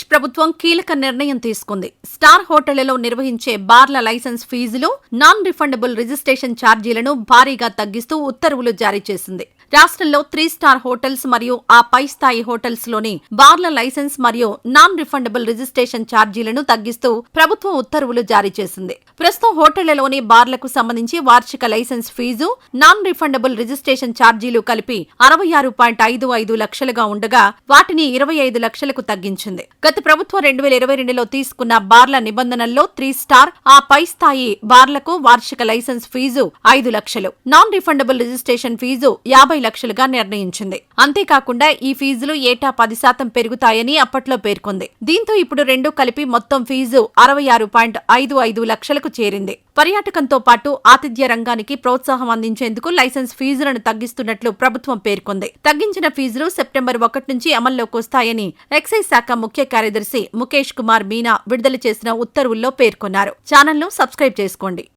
ఆంధ్రప్రదేశ్ ప్రభుత్వం కీలక నిర్ణయం తీసుకుంది. స్టార్ హోటళ్ళలో నిర్వహించే బార్ల లైసెన్స్ ఫీజులు నాన్ రిఫండబుల్ రిజిస్ట్రేషన్ ఛార్జీలను భారీగా తగ్గిస్తూ ఉత్తర్వులు జారీ చేసింది. రాష్ట్రంలో త్రీ స్టార్ హోటల్స్ మరియు ఆ పై స్థాయి హోటల్స్లోని బార్ల లైసెన్స్ మరియు నాన్ రిఫండబుల్ రిజిస్ట్రేషన్ ఛార్జీలను తగ్గిస్తూ ప్రభుత్వం ఉత్తర్వులు జారీ చేసింది. ప్రస్తుతం హోటళ్ళలోని బార్లకు సంబంధించి వార్షిక license fee non refundable registration ఛార్జీలు కలిపి అరవై ఆరు పాయింట్ ఐదు ఐదు లక్షలుగా ఉండగా వాటిని ఇరవై ఐదు లక్షలకు తగ్గించింది. గత ప్రభుత్వం రెండు వేల ఇరవై రెండులో తీసుకున్న బార్ల నిబంధనల్లో త్రీ స్టార్ ఆ పై స్థాయి బార్లకు వార్షిక లైసెన్స్ ఫీజు ఐదు లక్షలు. నాన్ రిఫండబుల్ రిజిస్ట్రేషన్ ఫీజు యాభై లక్షలుగా నిర్ణయించింది. అంతేకాకుండా ఈ ఫీజులు ఏటా పది శాతం పెరుగుతాయని అప్పట్లో పేర్కొంది. దీంతో ఇప్పుడు రెండు కలిపి మొత్తం ఫీజు అరవై ఆరు పాయింట్ ఐదు ఐదు లక్షలకు చేరింది. పర్యాటకంతో పాటు ఆతిథ్య రంగానికి ప్రోత్సాహం అందించేందుకు లైసెన్స్ ఫీజులను తగ్గిస్తున్నట్లు ప్రభుత్వం పేర్కొంది. తగ్గించిన ఫీజులు సెప్టెంబర్ ఒకటి నుంచి అమల్లోకి వస్తాయని ఎక్సైజ్ శాఖ ముఖ్య కార్యదర్శి ముఖేష్ కుమార్ మీనా విడుదల చేసిన ఉత్తర్వుల్లో పేర్కొన్నారు. ఛానల్ను సబ్స్క్రైబ్ చేసుకోండి.